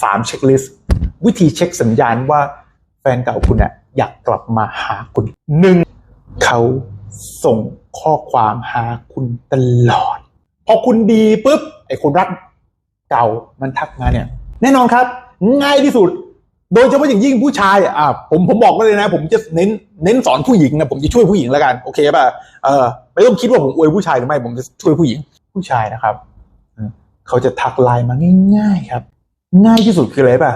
สามเช็คลิสต์วิธีเช็คสัญญาณว่าแฟนเก่าคุณอะอยากกลับมาหาคุณหนึ่งเขาส่งข้อความหาคุณตลอด พอคุณดีปุ๊บไอ้คนรักเก่ามันทักมาเนี่ย แน่นอนครับ ง่ายที่สุด โดยเฉพาะอย่างยิ่งผู้ชายอะผมผมบอกไว้เลยนะ ผมจะเน้นเน้นสอนผู้หญิงนะผมจะช่วยผู้หญิงแล้วกันโอเคป่ะเออไม่ต้องคิดว่าผมอวยผู้ชายหรือไม่ผมจะช่วยผู้หญิงผู้ชายนะครับเออเขาจะทักไลน์มาง่าย ๆ ครับ ง่ายที่สุดคืออะไรป่ะ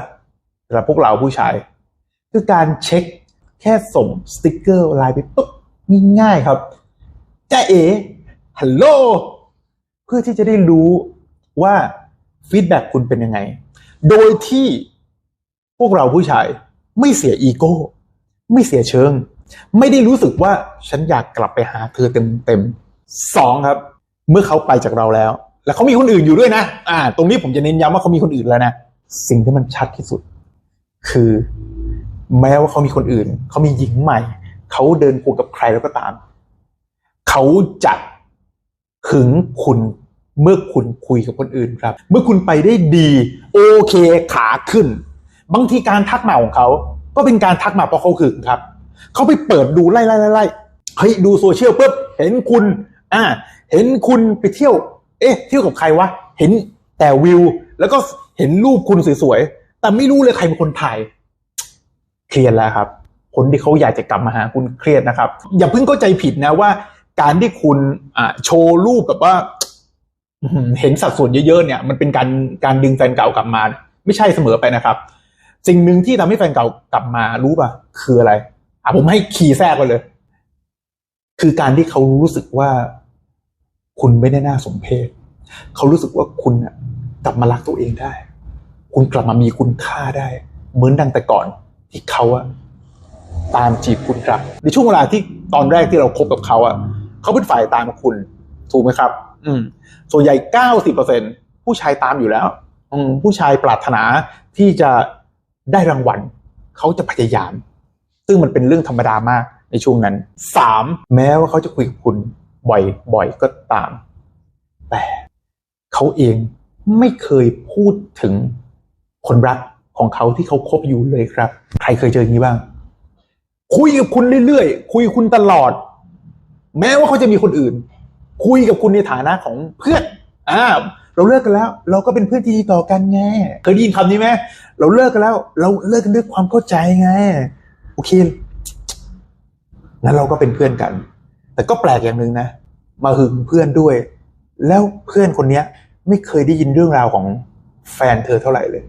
สำหรับพวกเราผู้ชาย คือการเช็คแค่ส่งสติกเกอร์ไลน์ไปปุ๊บง่ายๆครับจ้าเอ๋ฮัลโหลเพื่อที่จะได้รู้ว่าฟีดแบ็คุณเป็นยังไง โดยที่พวกเราผู้ชายไม่เสียอีโก้ ไม่เสียเชิง ไม่ได้รู้สึกว่าฉันอยากกลับไปหาเธอเต็มเต็มๆสองครับ เมื่อเขาไปจากเราแล้ว แล้วเขามีคนอื่นอยู่ด้วยนะ อ่า ตรงนี้ผมจะเน้นย้ำว่าเขามีคนอื่นแล้วนะ สิ่งที่มันชัดที่สุด คือแม้ว่าเขามีคนอื่น เขามีหญิงใหม่ เขาเดินคู่กับใครแล้วก็ตาม เขาจะหึงคุณเมื่อคุณคุยกับคนอื่นครับ เมื่อคุณไปได้ดี โอเคขาขึ้น บางทีการทักมาของเขา ก็เป็นการทักมาเพราะเขาหึงครับ เขาไปเปิดดูไล่ไล่ไล่ไล่เฮ้ยดูโซเชียลปุ๊บเห็นคุณ อ่า เห็นคุณไปเที่ยว เอ๊ะ เที่ยวกับใครวะ เห็นแต่วิว แล้วก็เห็นรูปคุณสวยๆ แต่ไม่รู้เลยใครเป็นคนถ่าย เครียดแล้วครับ คนที่เขาอยากจะกลับมาหาคุณเครียดนะครับ อย่าเพิ่งเข้าใจผิดนะว่า การที่คุณอ่าโชว์รูปแบบว่า เห็นสัดส่วนเยอะๆเนี่ย มันเป็นการการดึงแฟนเก่ากลับมา ไม่ใช่เสมอไปนะครับ สิ่งหนึ่งที่ทำให้แฟนเก่ากลับมารู้ป่ะ คืออะไรอะผมให้คีย์แทรกไปเลย คือการที่เขารู้สึกว่าคุณไม่ได้น่าสมเพชเขารู้สึกว่าคุณน่ะ กลับมารักตัวเองได้ คุณกลับมามีคุณค่าได้ เหมือนดังแต่ก่อนที่เขาอะตามจีบคุณครับ ในช่วงเวลาที่ตอนแรกที่เราคบกับเขาอะเขาเป็นฝ่ายตามคุณ ถูกไหมครับ อืม ส่วนใหญ่เก้าสิบเปอร์เซ็นผู้ชายตามอยู่แล้ว อืมผู้ชายปรารถนาที่จะได้รางวัลเขาจะพยายาม ซึ่งมันเป็นเรื่องธรรมดามากในช่วงนั้นสามแม้ว่าเขาจะคุยกับคุณบ่อยบ่อยก็ตาม แต่เขาเอง ไม่เคยพูดถึงคนรักของเขาที่เขาคบอยู่เลยครับ ใครเคยเจออย่างนี้บ้าง คุยกับคุณเรื่อยๆ คุยกับคุณตลอด แม้ว่าเขาจะมีคนอื่น คุยกับคุณในฐานะของเพื่อนอ่าเราเลิกกันแล้ว เราก็เป็นเพื่อนที่ดีต่อกันไงเคยได้ยินคำนี้ไหมเราเลิกกันแล้ว เราเลิกกันด้วยความเข้าใจไง โอเคงั้นเราก็เป็นเพื่อนกัน แต่ก็แปลกอย่างหนึ่งนะ มาหึงเพื่อนด้วย แล้วเพื่อนคนเนี้ย ไม่เคยได้ยินเรื่องราวของแฟนเธอเท่าไหร่เลย